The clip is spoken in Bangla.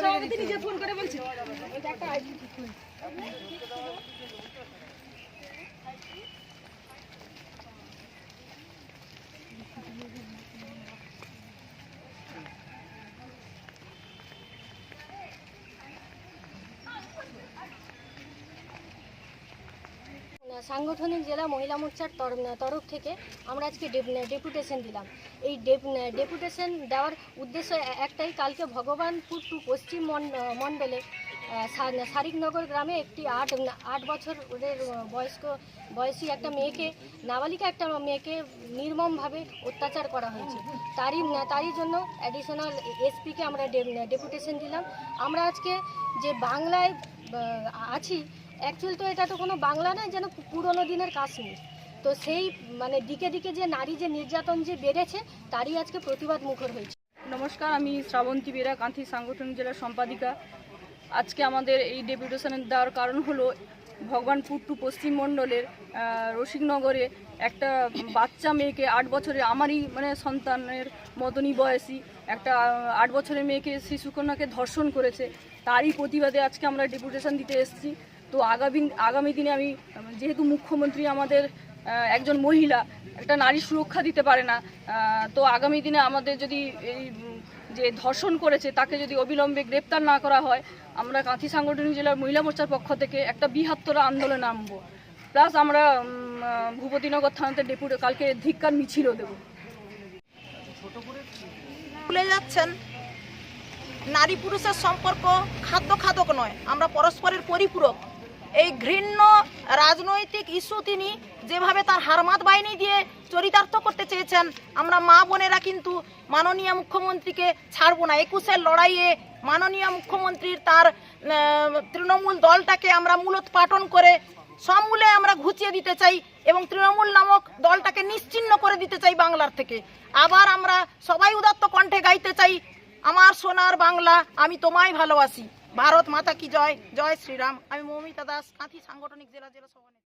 সভাপতি নিজে ফোন করে বলছে। সাংগঠনিক জেলা মহিলা মোর্চার তরফ থেকে আমরা আজকে ডেপ- ডেপুটেশন দিলাম। এই ডেপ- ডেপুটেশন দেওয়ার উদ্দেশ্য একটাই, কালকে ভগবানপুর টু পশ্চিম মণ্ডলে শারিকনগর গ্রামে একটি আট আট বছর ওদের বয়স্ক, বয়সী একটা মেয়েকে, নাবালিকা একটা মেয়েকে নির্মমভাবে অত্যাচার করা হয়েছে। তারই তারই জন্য অ্যাডিশনাল এসপিকে আমরা ডেপুটেশন দিলাম। আমরা আজকে যে বাংলায় আছি অ্যাকচুয়াল তো এটা তো কোনো বাংলা নয়, যেন পুরোনো দিনের কাশ্মীর তো সেই মানে দিকে দিকে যে নারী যে নির্যাতন যে বেড়েছে, তারই আজকে প্রতিবাদ মুখর হয়েছে। নমস্কার, আমি শ্রাবন্তী বেরা কান্থি সাংগঠনিক জেলার সম্পাদিকা। আজকে আমাদের এই ডেপুটেশন দেওয়ার কারণ হলো ভগবানপুর টু পশ্চিমমণ্ডলের রসিকনগরে একটা বাচ্চা মেয়েকে আট বছরে আমারই মানে সন্তানের মতনই বয়সী একটা আট বছরের মেয়েকে, শিশুকন্যাকে ধর্ষণ করেছে। তারই প্রতিবাদে আজকে আমরা ডেপুটেশন দিতে এসেছি। তো আগামী আগামী দিনে আমি, যেহেতু মুখ্যমন্ত্রী আমাদের একজন মহিলা, একটা নারী সুরক্ষা দিতে পারে না তো আগামী দিনে আমাদের যদি এই, যে ধর্ষণ করেছে, তাকে যদি অবিলম্বে গ্রেপ্তার না করা হয়, আমরা কাঁথি সাংগঠনিক জেলার মহিলা মোর্চার পক্ষ থেকে একটা বৃহত্তর আন্দোলনে নামবো। প্লাস আমরা ভূপতিনগর থানাতে ডেপুটে কালকে ধিক্কার মিছিলও দেবো। ভুলে যাচ্ছেন। নারী পুরুষের সম্পর্ক খাদ্য খাদক নয়, আমরা পরস্পরের পরিপূরক। এই ঘৃণ্য রাজনৈতিক ইস্যু তিনি যেভাবে তার হারমাত বাহিনী দিয়ে চরিতার্থ করতে চেয়েছেন, আমরা মা বোনেরা কিন্তু মাননীয় মুখ্যমন্ত্রীকে ছাড়বো না। একুশের লড়াইয়ে মাননীয় মুখ্যমন্ত্রীর তার তৃণমূল দলটাকে আমরা মূলোৎপাটন করে সমূলে আমরা ঘুচিয়ে দিতে চাই এবং তৃণমূল নামক দলটাকে নিশ্চিন্ন করে দিতে চাই বাংলার থেকে। আবার আমরা সবাই উদাত্ত কণ্ঠে গাইতে চাই, আমার সোনার বাংলা, আমি তোমায় ভালোবাসি। ভারত মাতা কি জয়? জয় শ্রীরাম। আমি মৌমিতা দাস, কাঁথি সাংগঠনিক জেলা জেলা সভানেত্রী।